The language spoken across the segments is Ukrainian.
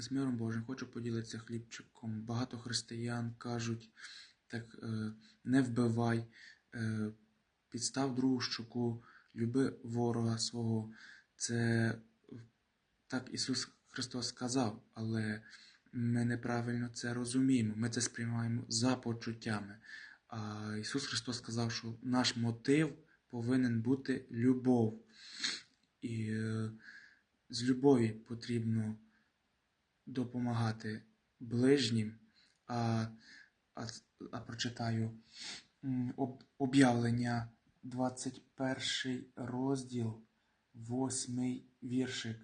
З миром Божим хочу поділитися хлібчиком. Багато християн кажуть, так е, не вбивай, е, підстав другу щоку, люби ворога свого. Це так Ісус Христос сказав, але ми неправильно це розуміємо. Ми це сприймаємо за почуттями. А Ісус Христос сказав, що наш мотив повинен бути любов. І е, з любові потрібно допомагати ближнім, а, а, а прочитаю об, об'явлення 21 розділ, 8 віршик.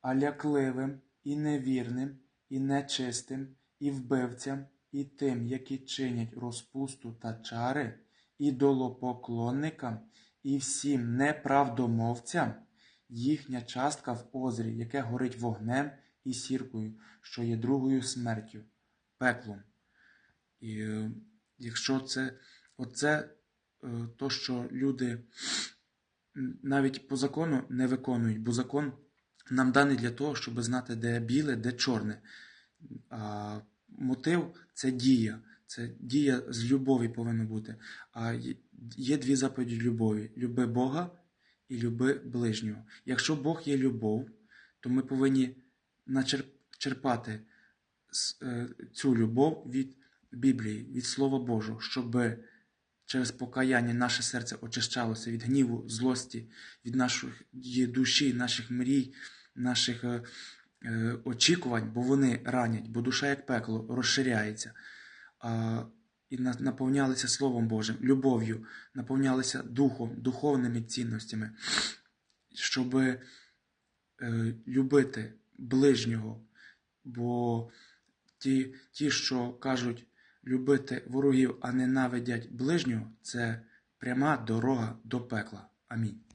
А лякливим і невірним, і нечистим, і вбивцям, і тим, які чинять розпусту та чари, ідолопоклонникам, і всім неправдомовцям, їхня частка в озрі, яке горить вогнем і сіркою, що є другою смертю, пеклом. І е, якщо це оце е, то, що люди навіть по закону не виконують, бо закон нам даний для того, щоб знати, де біле, де чорне. А мотив це дія. Це дія з любові повинна бути. А є- дві заповіді любові: люби Бога і люби ближнього. Якщо Бог є любов, то ми повинні начерпати цю любов від Біблії, від Слова Божого, щоб через покаяння наше серце очищалося від гніву, злості, від нашої душі, наших мрій, наших е, е, очікувань, бо вони ранять, бо душа, як пекло, розширяється. І наповнялися Словом Божим, любов'ю, наповнялися духом, духовними цінностями, щоб е, любити ближнього. Бо ті, ті, що кажуть любити ворогів, а ненавидять ближнього, це пряма дорога до пекла. Амінь.